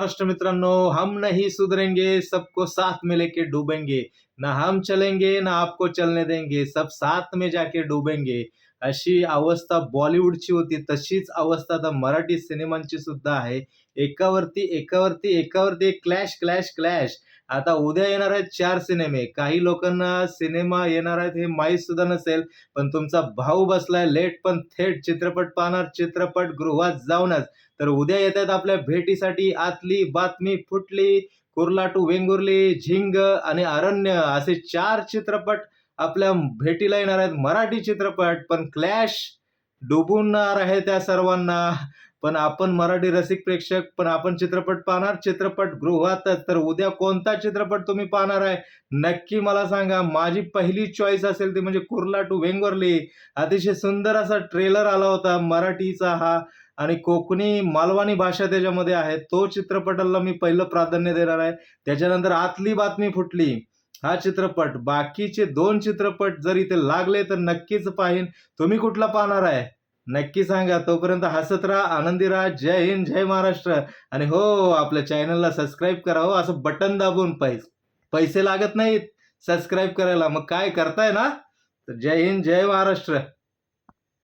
अष्ट मित्रांनो हम नहीं सुधरेंगे सबको साथ में लेके डूबेंगे। ना हम चलेंगे ना आपको चलने देंगे सब साथ में जाके डूबेंगे। अशी अवस्था बॉलिवूडची होती तशीच अवस्था आता मराठी सिनेमांची सुद्धा आहे. एकावरती एकावरती एकावरती एक क्लॅश क्लॅश क्लॅश आता उद्या येणार आहेत चार सिनेमे. काही लोकांना सिनेमा येणार आहेत हे माहीत सुद्धा नसेल पण तुमचा भाऊ बसलाय लेट पण थेट चित्रपट पाहणार चित्रपट गृहात जाऊनच. तर उद्या येत आहेत आपल्या भेटीसाठी आतली बातमी फुटली कुर्ला टू वेंगुर्ली झिंग आणि अरण्य असे चार चित्रपट आपल्या भेटीला येणार आहेत. मराठी चित्रपट पण क्लॅश डुबवणार आहे त्या सर्वांना. पण आपण मराठी रसिक प्रेक्षक पण आपण चित्रपट पाहणार. चित्रपट गृहातच. तर उद्या कोणता चित्रपट तुम्ही पाहणार आहे? नक्की मला सांगा. माझी पहिली चॉईस असेल ती म्हणजे कुर्ला टू वेंगुर्ली. अतिशय सुंदर असा ट्रेलर आला होता मराठीचा हा. आणि कोकणी मालवणी भाषा त्याच्यामध्ये आहे. तो चित्रपटाला मी पहिलं प्राधान्य देणार आहे. त्याच्यानंतर आतली बातमी फुटली. हा चित्रपट बाकीचे दोन चित्रपट जर इथे लागले तर नक्कीच पाहीन. तुम्ही कुठला पाहणार आहे? नक्की सांगा. तोपर्यंत हसत राहा. आनंदी राहा. जय हिंद जय महाराष्ट्र. आणि हो आपल्या चॅनलला सबस्क्राईब करा. हो असं बटन दाबून पैस पैसे लागत नाहीत. सबस्क्राईब करायला. मग काय करताय ना? तर जय हिंद जय महाराष्ट्र.